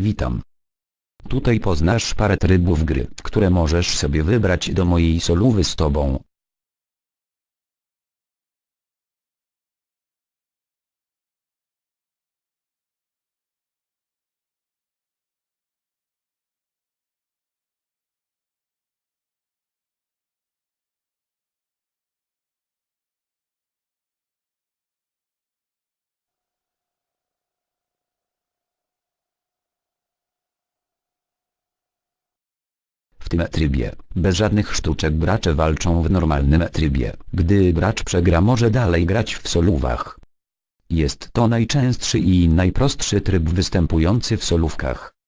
Witam. Tutaj poznasz parę trybów gry, które możesz sobie wybrać do mojej solówy z tobą. Tym trybie, bez żadnych sztuczek gracze walczą w normalnym trybie. Gdy gracz przegra może dalej grać w solówach. Jest to najczęstszy i najprostszy tryb występujący w solówkach.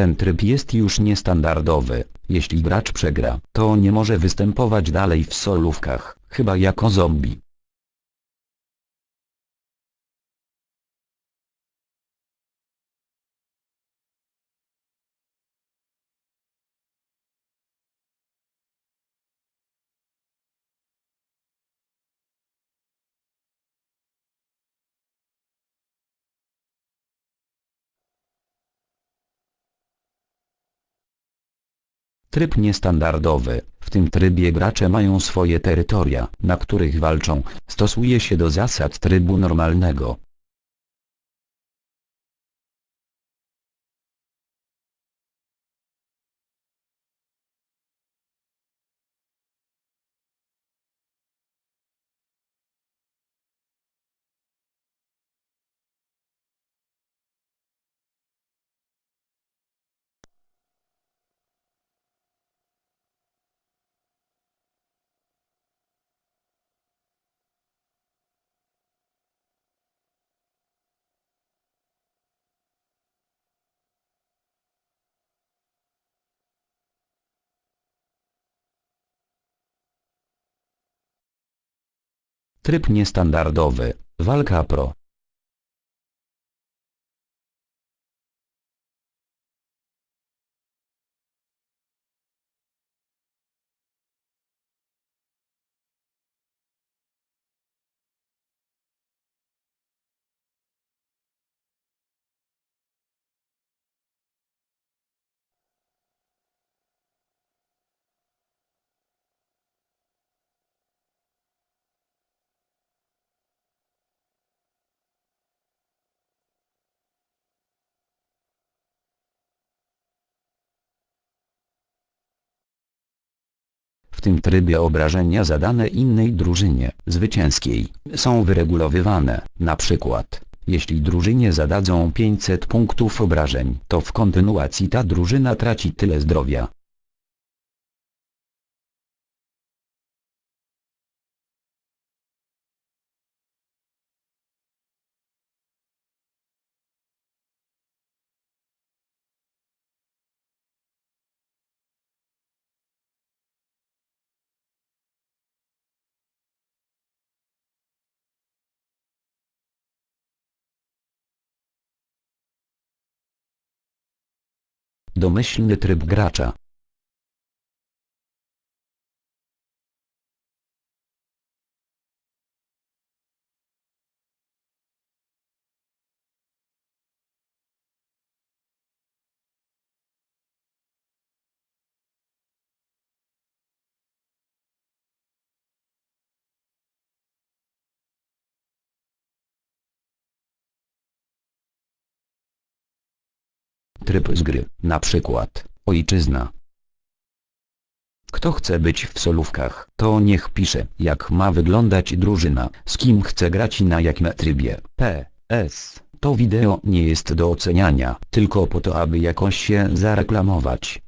Ten tryb jest już niestandardowy. Jeśli gracz przegra, to nie może występować dalej w solówkach, chyba jako zombie. Tryb niestandardowy. W tym trybie gracze mają swoje terytoria, na których walczą. Stosuje się do zasad trybu normalnego. Tryb niestandardowy. Walka pro. W tym trybie obrażenia zadane innej drużynie, zwycięskiej, są wyregulowywane. Na przykład, jeśli drużynie zadadzą 500 punktów obrażeń, to w kontynuacji ta drużyna traci tyle zdrowia. Domyślny tryb gracza. Tryb z gry, na przykład, ojczyzna. Kto chce być w solówkach, to niech pisze, jak ma wyglądać drużyna, z kim chce grać i na jakim trybie. P.S. To wideo nie jest do oceniania, tylko po to aby jakoś się zareklamować.